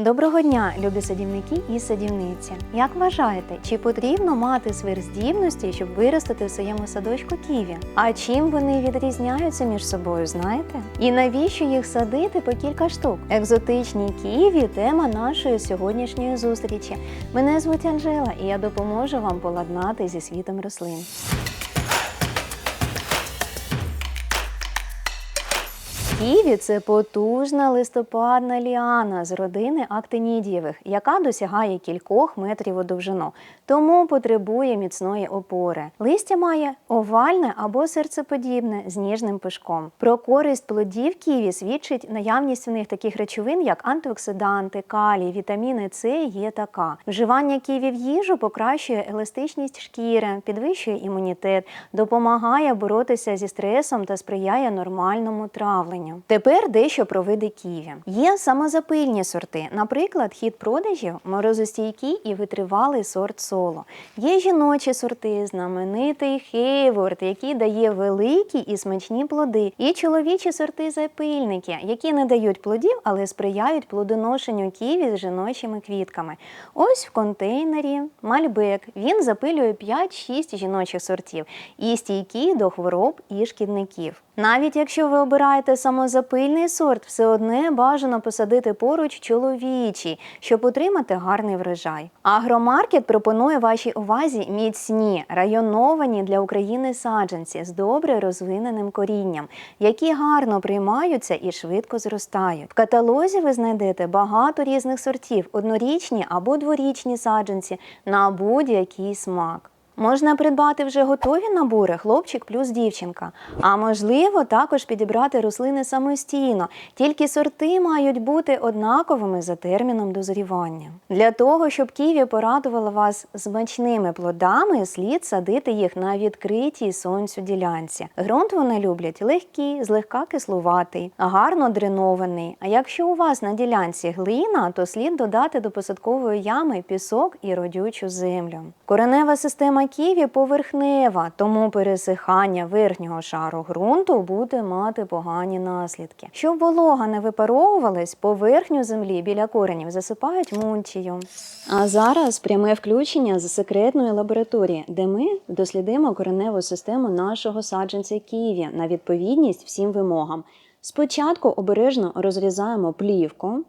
Доброго дня, любі садівники і садівниці. Як вважаєте, чи потрібно мати сверхздібності, щоб виростити в своєму садочку ківі? А чим вони відрізняються між собою, знаєте? І навіщо їх садити по кілька штук? Екзотичні ківі тема нашої сьогоднішньої зустрічі. Мене звуть Анжела, і я допоможу вам поладнати зі світом рослин. Ківі це потужна листопадна ліана з родини актинідієвих, яка досягає кількох метрів у довжину, тому потребує міцної опори. Листя має овальне або серцеподібне з ніжним пишком. Про користь плодів ківі свідчить наявність в них таких речовин, як антиоксиданти, калій, вітаміни С, Є та К. Вживання ківі в їжу покращує еластичність шкіри, підвищує імунітет, допомагає боротися зі стресом та сприяє нормальному травленню. Тепер дещо про види ківі. Є самозапильні сорти, наприклад, хід продажів, морозостійкий і витривалий сорт соло. Є жіночі сорти, знаменитий хейворд, який дає великі і смачні плоди, і чоловічі сорти запильники, які не дають плодів, але сприяють плодоношенню ківі з жіночими квітками. Ось в контейнері мальбек. Він запилює 5-6 жіночих сортів і стійкий до хвороб і шкідників. Навіть якщо ви обираєте самозапильний сорт, все одне бажано посадити поруч чоловічий, щоб отримати гарний врожай. Агромаркет пропонує вашій увазі міцні районовані для України саджанці з добре розвиненим корінням, які гарно приймаються і швидко зростають. В каталозі ви знайдете багато різних сортів, однорічні або дворічні саджанці на будь-який смак. Можна придбати вже готові набори хлопчик плюс дівчинка. А можливо, також підібрати рослини самостійно. Тільки сорти мають бути однаковими за терміном дозрівання. Для того, щоб ківі порадувала вас смачними плодами, слід садити їх на відкритій сонцю ділянці. Грунт вони люблять легкий, злегка кислуватий, гарно дренований. А якщо у вас на ділянці глина, то слід додати до посадкової ями пісок і родючу землю. Коренева система ківі поверхнева, тому пересихання верхнього шару ґрунту буде мати погані наслідки. Щоб волога не випаровувалась, поверхню землі біля коренів засипають мульчею. А зараз пряме включення з секретної лабораторії, де ми дослідимо кореневу систему нашого саджанця ківі на відповідність всім вимогам. Спочатку обережно розрізаємо плівку.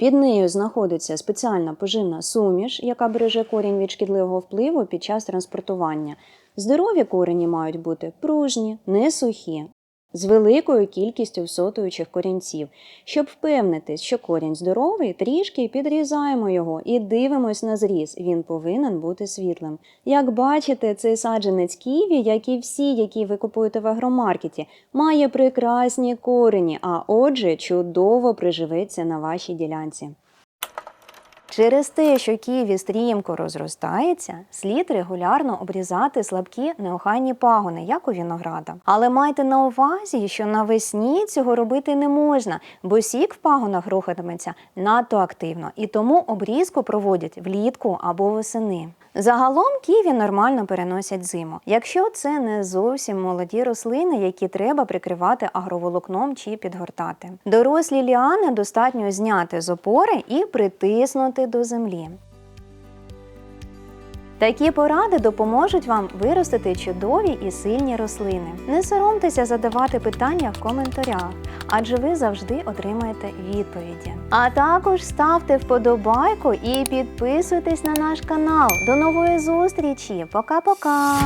Під нею знаходиться спеціальна поживна суміш, яка береже корінь від шкідливого впливу під час транспортування. Здорові корені мають бути пружні, не сухі, з великою кількістю всотуючих корінців. Щоб впевнитись, що корінь здоровий, трішки підрізаємо його і дивимось на зріз. Він повинен бути світлим. Як бачите, цей саджанець ківі, як і всі, які ви купуєте в агромаркеті, має прекрасні корені, а отже, чудово приживеться на вашій ділянці. Через те, що ківі стрімко розростається, слід регулярно обрізати слабкі неохайні пагони, як у вінограда. Але майте на увазі, що навесні цього робити не можна, бо сік в пагонах рухатиметься надто активно, і тому обрізку проводять влітку або восени. Загалом ківі нормально переносять зиму, якщо це не зовсім молоді рослини, які треба прикривати агроволокном чи підгортати. Дорослі ліани достатньо зняти з опори і притиснути до землі. Такі поради допоможуть вам виростити чудові і сильні рослини. Не соромтеся задавати питання в коментарях, адже ви завжди отримаєте відповіді. А також ставте вподобайку і підписуйтесь на наш канал. До нової зустрічі! Пока-пока!